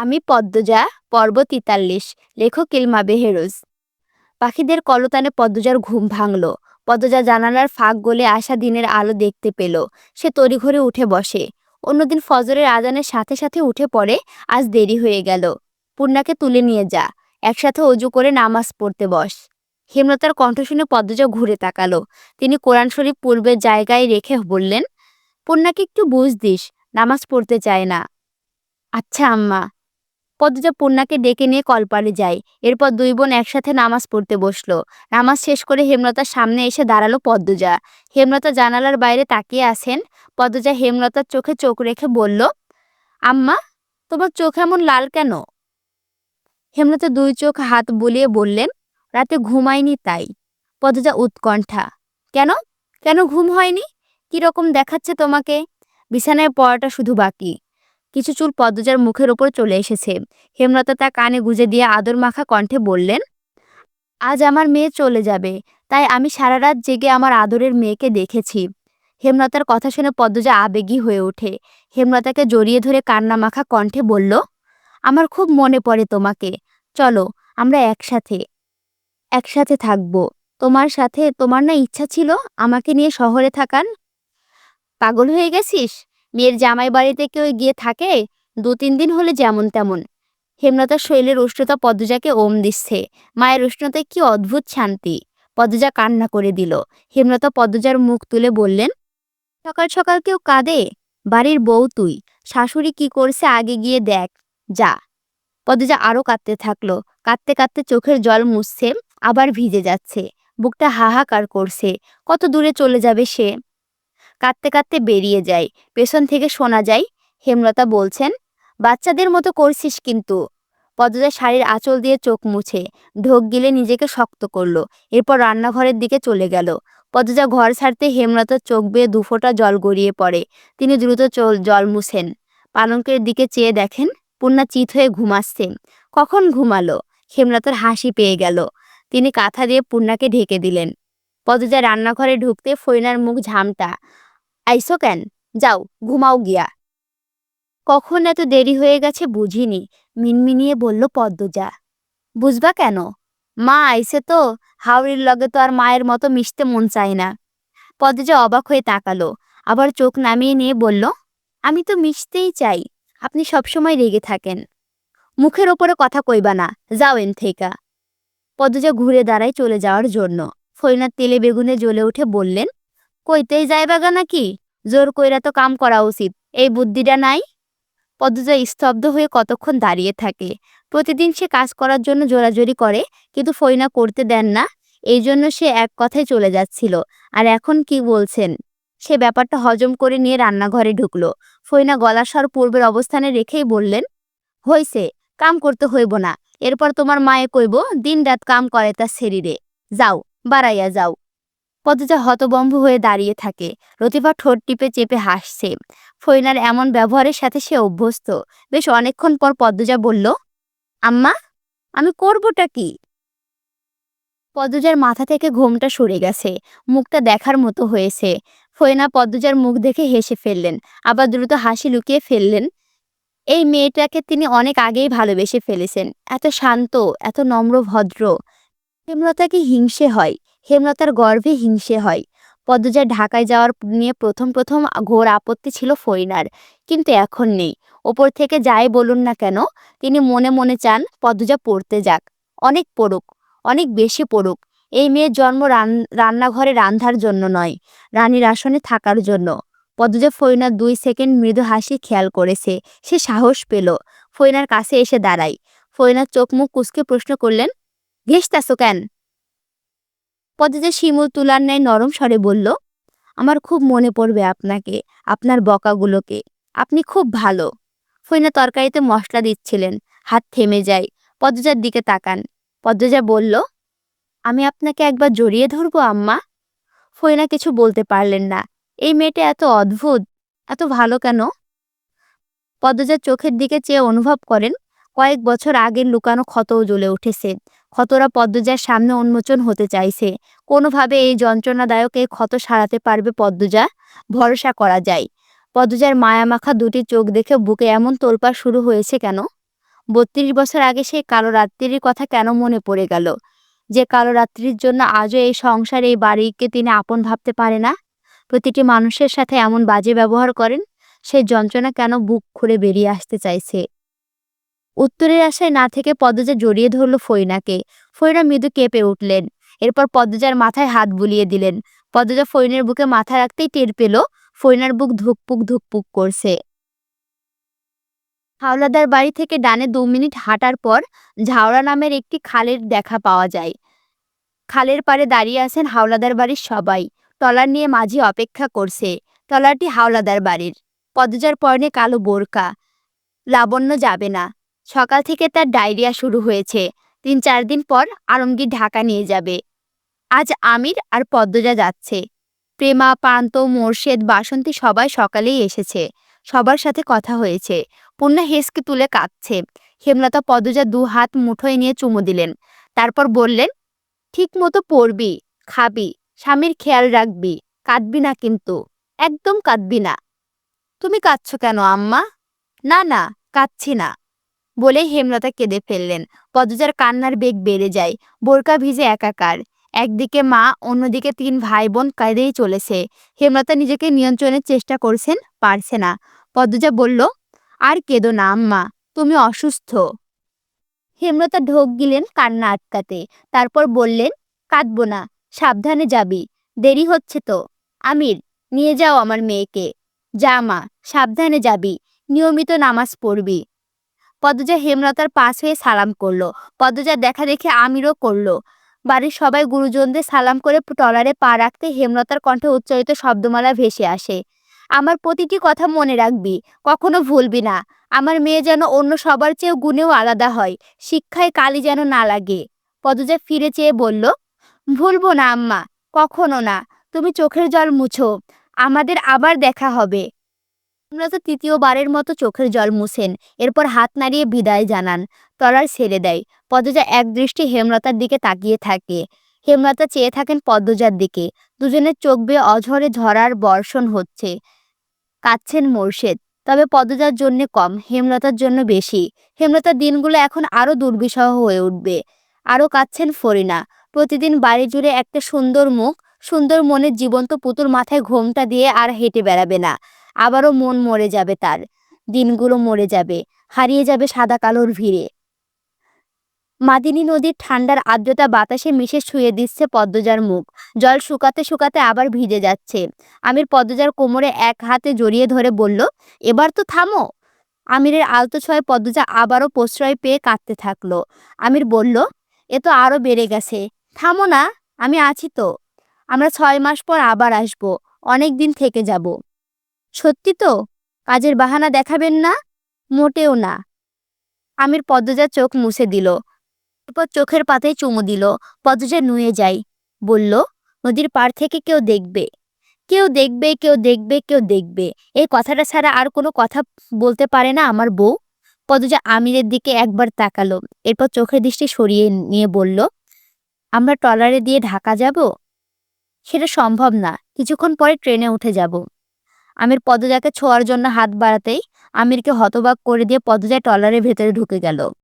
আমি পদ্মজা পর্ব তিতাল্লিশ লেখক ইলমা বেহেরোজ। পাখিদের কলতানে পদ্মজার ঘুম ভাঙল। পদ্মজা জানালার ফাঁক গলে আসা দিনের আলো দেখতে পেল। সে তড়িঘড়ি উঠে বসে। অন্যদিন ফজরের আজানের সাথে সাথে উঠে পড়ে, আজ দেরি হয়ে গেল। পূর্ণাকে তুলে নিয়ে যা। একসাথে অজু করে নামাজ পড়তে বস। হেমলতার কণ্ঠ শুনে পদ্মজা ঘুরে তাকালো। তিনি কোরআন শরীফ পূর্বের জায়গায় রেখে বললেন, পূর্ণাকে একটু বুঝ দিস, নামাজ পড়তে চায় না। আচ্ছা আম্মা। পদ্মজা পূর্ণাকে ডেকে নিয়ে কলপারে যায়। এরপর দুই বোন একসাথে নামাজ পড়তে বসল। নামাজ শেষ করে হেমলতার সামনে এসে দাঁড়াল পদ্মজা। হেমলতা জানালার বাইরে তাকিয়ে আছেন। পদ্মজা হেমলতার চোখে চোখ রেখে বলল, আম্মা, তোমার চোখ এমন লাল কেন? হেমলতা দুই চোখ হাত বুলিয়ে বললেন, রাতে ঘুমায়নি তাই। পদ্মজা উৎকণ্ঠা, কেন? কেন ঘুম হয়নি? কীরকম দেখাচ্ছে তোমাকে? বিছানায় পড়াটা শুধু বাকি। কিছু চুল পদ্মজার মুখের ওপর চলে এসেছে। হেমলতা তা কানে গুজে দিয়ে আদর মাখা কণ্ঠে বললেন, আজ আমার মেয়ে চলে যাবে, তাই আমি সারা রাত জেগে আমার আদরের মেয়েকে দেখেছি। হেমলতার কথা শুনে পদ্মজা আবেগী হয়ে ওঠে। হেমলতাকে জড়িয়ে ধরে কান্না মাখা কণ্ঠে বলল, আমার খুব মনে পড়ে তোমাকে। চলো, আমরা একসাথে একসাথে থাকব। তোমার সাথে তোমার না ইচ্ছা ছিল আমাকে নিয়ে শহরে থাকান পাগল হয়ে গেছিস? মেয়ের জামাই বাড়িতে কেউ গিয়ে থাকে দু তিন দিন হলে যেমন তেমন। হেমলতার শৈলের উষ্ণতা পদ্মজাকে ওম দিচ্ছে। মায়ের উষ্ণতায় কি অদ্ভুত শান্তি! পদ্মজা কান্না করে দিল। হেমলতা পদ্মজার মুখ তুলে বললেন, সকাল সকাল কেউ কাঁদে? বাড়ির বউ তুই। শাশুড়ি কি করছে আগে গিয়ে দেখ। যা। পদ্মজা আরও কাঁদতে থাকল। কাঁদতে কাঁদতে চোখের জল মুছছে, আবার ভিজে যাচ্ছে। বুকটা হাহাকার করছে। কত দূরে চলে যাবে সে? কাঁদতে কাঁদতে বেরিয়ে যায় পেছন থেকে শোনা যায়, হেমলতা বলছেন, বাচ্চাদের মতো করছিস কিন্তু। পদ্মজা শাড়ির আঁচল দিয়ে চোখ মুছে, ঢোক গিলে নিজেকে শক্ত করল, এরপর রান্নাঘরের দিকে চলে গেল। পদ্মজা ঘর ছাড়তে হেমলতার চোখ বেয়ে দুফোটা জল গড়িয়ে পড়ে। তিনি দ্রুত চল, জল মুছেন। পালঙ্কের দিকে চেয়ে দেখেন পূর্ণা চিত হয়ে ঘুমাচ্ছে। কখন ঘুমালো? হেমলতার হাসি পেয়ে গেল। তিনি কাঁথা দিয়ে পূর্ণাকে ঢেকে দিলেন। পদ্মজা রান্নাঘরে ঢুকতে ফইনার মুখ ঝামটা আইসো কেন? যাও, ঘুমাও গিয়া। কখন এত দেরি হয়ে গেছে বুঝিনি, মিনমিনিয়ে বলল পদ্মজা। বুঝবা কেন? মা আইসে তো, হাওড়ির লগে তো আর মায়ের মতো মিশতে মন চায় না। পদ্মজা অবাক হয়ে তাকালো, আবার চোখ নামিয়ে নিয়ে বলল, আমি তো মিশতেই চাই, আপনি সবসময় রেগে থাকেন। মুখের ওপরে কথা কইবা না, যাও এন থেকা পদ্মজা ঘুরে দাঁড়ায় চলে যাওয়ার জন্য। ফইনার তেলে বেগুনে জ্বলে উঠে বললেন কইতেই যাইবাগা নাকি? জোর কইরা তো কাম করা উচিত। এই বুদ্ধিটা নাই? পদ্মজা স্তব্ধ হয়ে কতক্ষণ দাঁড়িয়ে থাকে। প্রতিদিন সে কাজ করার জন্য জোরাজোরি করে, কিন্তু ফইনা করতে দেন না। এই জন্য সে এক কথায় চলে যাচ্ছিল। আর এখন কি বলছেন? সে ব্যাপারটা হজম করে নিয়ে রান্নাঘরে ঢুকলো। ফইনা গলার স্বর পূর্বের অবস্থানে রেখেই বললেন, হইছে, কাম করতে হইব না। এরপর তোমার মায়ে কইব দিন রাত কাম করে তার শরীরে। যাও, বাড়াইয়া যাও। পদ্মজা হতবম্ব হয়ে দাঁড়িয়ে থাকে। রতিফা ঠোঁট টিপে চেপে হাসছে। ফইনার এমন ব্যবহারের সাথে সে অভ্যস্ত। বেশ অনেকক্ষণ পর পদ্মজা বলল, আম্মা, আমি করবটা কি? পদ্মজার মাথা থেকে ঘোমটা সরে গেছে। মুখটা দেখার মতো হয়েছে। ফইনা পদ্মজার মুখ দেখে হেসে ফেললেন। আবার দ্রুত হাসি লুকিয়ে ফেললেন, এই মেয়েটাকে তিনি অনেক আগেই ভালোবেসে ফেলেছেন। এত শান্ত, এত নম্র, ভদ্র। হেমলতাকে হিংসে হয়? হেমলতার গর্ভে হিংসে হয়। পদ্মজার ঢাকায় যাওয়ার নিয়ে প্রথম প্রথম ঘোর আপত্তি ছিল ফইনার কিন্তু এখন নেই। ওপর থেকে যাই বলুন না কেন, তিনি মনে মনে চান পদ্মজা পড়তে যাক। অনেক পড়ুক, অনেক বেশি পড়ুক। এই মেয়ের জন্ম রান, রান্নাঘরে রান্ধার জন্য নয়, রানীর আসনে থাকার জন্য। পদ্মজা ফইনার দুই সেকেন্ড মৃদু হাসি খেয়াল করেছে। সে সাহস পেল। ফইনার কাছে এসে দাঁড়ায় ফইনার চোখ মুখ কুসকে প্রশ্ন করলেন ঘেসতাছো কেন? পদ্মজা শিমুল তুলার ন্যায় নরম স্বরে বলল, আমার খুব মনে পড়বে আপনাকে, আপনার বকাগুলোকে। আপনি খুব ভালো ফইনা তরকারিতে মশলা দিচ্ছিলেন, হাত থেমে যায়, পদ্মজার দিকে তাকান। পদ্মজা বলল, আমি আপনাকে একবার জড়িয়ে ধরবো, আম্মা ফইনা কিছু বলতে পারলেন না। এই মেয়েটা এত অদ্ভুত, এত ভালো কেন পদ্মজার চোখের দিকে চেয়ে অনুভব করেন, কয়েক বছর আগের লুকানো ক্ষতও জ্বলে উঠেছে। ক্ষতরা পদ্মজার সামনে উন্মোচন হতে চাইছে। কোনোভাবে এই যন্ত্রণাদায়ক এই ক্ষত সারাতে পারবে পদ্মজা? ভরসা করা যায়। পদ্মজার মায়ামাখা দুটি চোখ দেখে বুকে এমন তোলপাড় শুরু হয়েছে কেন? বত্রিশ বছর আগে সেই কালো রাত্রির কথা কেন মনে পড়ে গেল? যে কালো রাত্রির জন্য আজও এই সংসার, এই বাড়িকে তিনি আপন ভাবতে পারে না? প্রতিটি মানুষের সাথে এমন বাজে ব্যবহার করেন? সেই যন্ত্রণা কেন বুক খুলে বেরিয়ে আসতে চাইছে? উত্তরের আশায় না থেকে পদ্মজা জড়িয়ে ধরল ফইনাকে। ফইনা মৃদু কেঁপে উঠলেন। এরপর পদ্মজার মাথায় হাত বুলিয়ে দিলেন। পদ্মজা ফইনের বুকে মাথা রাখতেই টের পেল, ফইনার বুক ধুকপুক ধুকপুক করছে। হাওলাদার বাড়ি থেকে ডানে দু মিনিট হাঁটার পর ঝাওড়া নামের একটি খালের দেখা পাওয়া যায়। খালের পাড়ে দাঁড়িয়ে আছেন হাওলাদার বাড়ির সবাই। টলার নিয়ে মাঝি অপেক্ষা করছে। টলারটি হাওলাদার বাড়ির। পদজার পরনে কালো বোরকা। লাবণ্য যাবে না। সকাল থেকে তার ডায়রিয়া শুরু হয়েছে। তিন চার দিন পর আলমগীর ঢাকা নিয়ে যাবে। আজ আমির আর পদ্মজা যাচ্ছে। প্রেমা, পান্ত, মোর্শেদ, বাসন্তী সবাই সকালেই এসেছে। সবার সাথে কথা হয়েছে। পূর্ণা হেসকে তুলে কাঁদছে। হেমলতা পদ্মজা দু হাত মুঠোয় নিয়ে চুমু দিলেন। তারপর বললেন ঠিক মতো পড়বি, খাবি, স্বামীর খেয়াল রাখবি, কাঁদবি না কিন্তু, একদম কাঁদবি না। তুমি কাঁদছ কেন আম্মা? না না, কাঁদছি না। বলেই হেমলতা কেঁদে ফেললেন। পদ্মজার কান্নার বেগ বেড়ে যায়। বোরকা ভিজে একাকার। একদিকে মা, অন্যদিকে তিন ভাই বোন কাঁদেই চলেছে। হেমলতা নিজেকে নিয়ন্ত্রণের চেষ্টা করছেন, পারছে না। পদ্মজা বলল, আর কেঁদো না, আম্মা। তুমি অসুস্থ। হেমলতা ঢোক গিলেন কান্না আটকাতে। তারপর বললেন, কাঁদবো না। সাবধানে যাবি। দেরি হচ্ছে তো। আমির, নিয়ে যাও আমার মেয়েকে। যা মা, সাবধানে যাবি। নিয়মিত নামাজ পড়বি। পদ্মজা হেমলতার পাশ হয়ে সালাম করল। পদ্মজা দেখা দেখে আমিরও করল। বাড়ির সবাই গুরুজনদের সালাম করে টলারে পা রাখতে হেমলতার কণ্ঠে উচ্চারিত শব্দমালা ভেসে আসে। আমার প্রতিটি কথা মনে রাখবি, কখনো ভুলবি না। আমার মেয়ে যেন অন্য সবার চেয়েও গুণেও আলাদা হয়, শিক্ষায় কালি যেন না লাগে। পদজা ফিরে চেয়ে বলল, ভুলবো না আম্মা, কখনো না। তুমি চোখের জল মুছো। আমাদের আবার দেখা হবে। হেমলতা তৃতীয়বারের মতো চোখের জল মুছেন। এরপর হাত নাড়িয়ে বিদায় জানান। তলার ছেড়ে দেয়। পদ্মজা এক দৃষ্টি হেমলতার দিকে তাকিয়ে থাকে। হেমলতা চেয়ে থাকেন পদ্মজার দিকে। দুজনের চোখ বেয়ে অঝরে ঝরার বর্ষণ হচ্ছে। কাঁদছেন মোর্শেদ। তবে পদ্মজার জন্য কম, হেমলতার জন্য বেশি। হেমলতার দিনগুলো এখন আরও দুর্বিষহ হয়ে উঠবে। আরও কাঁদছেন ফরিনা। প্রতিদিন বাড়ি জুড়ে একটা সুন্দর মুখ, সুন্দর মনের জীবন্ত পুতুল মাথায় ঘোমটা দিয়ে আর হেঁটে বেড়াবে না। আবারও মন মরে যাবে তার। দিনগুলো মরে যাবে, হারিয়ে যাবে সাদা কালোর ভিড়ে। মাদিনী নদীর ঠান্ডার আর্দ্রতা বাতাসে মিশে ছুঁয়ে দিচ্ছে পদ্মজার মুখ। জল শুকাতে শুকাতে আবার ভিজে যাচ্ছে। আমির পদ্মজার কোমরে এক হাতে জড়িয়ে ধরে বলল, এবার তো থামো। আমিরের আলতো ছয় পদ্মজা আবারও প্রশ্রয় পেয়ে কাঁদতে থাকল। আমির বলল, এ তো আরও বেড়ে গেছে। থামো না, আমি আছি তো। আমরা ছয় মাস পর আবার আসব। অনেক দিন থেকে যাব। সত্যি তো? কাজের বাহানা দেখাবেন না? মোটেও না। আমির পদ্মজা চোখ মুছে দিল। এরপর চোখের পাতায় চুমু দিল। পদ্মজা নুয়ে যায়। বলল, নদীর পাড় থেকে কেউ দেখবে। কেউ দেখবে কেউ দেখবে কেউ দেখবে। এই কথাটা ছাড়া আর কোনো কথা বলতে পারে না আমার বউ? পদ্মজা আমিরের দিকে একবার তাকালো। এরপর চোখের দৃষ্টি সরিয়ে নিয়ে বলল, আমরা ট্রলারে দিয়ে ঢাকা যাব? সেটা সম্ভব না। কিছুক্ষণ পরে ট্রেনে উঠে যাব। আমির পদজাকে ছোঁয়ার জন্য হাত বাড়াতেই আমিরকে হতবাক করে দিয়ে পদ্মজা টলারের ভেতরে ঢুকে গেল।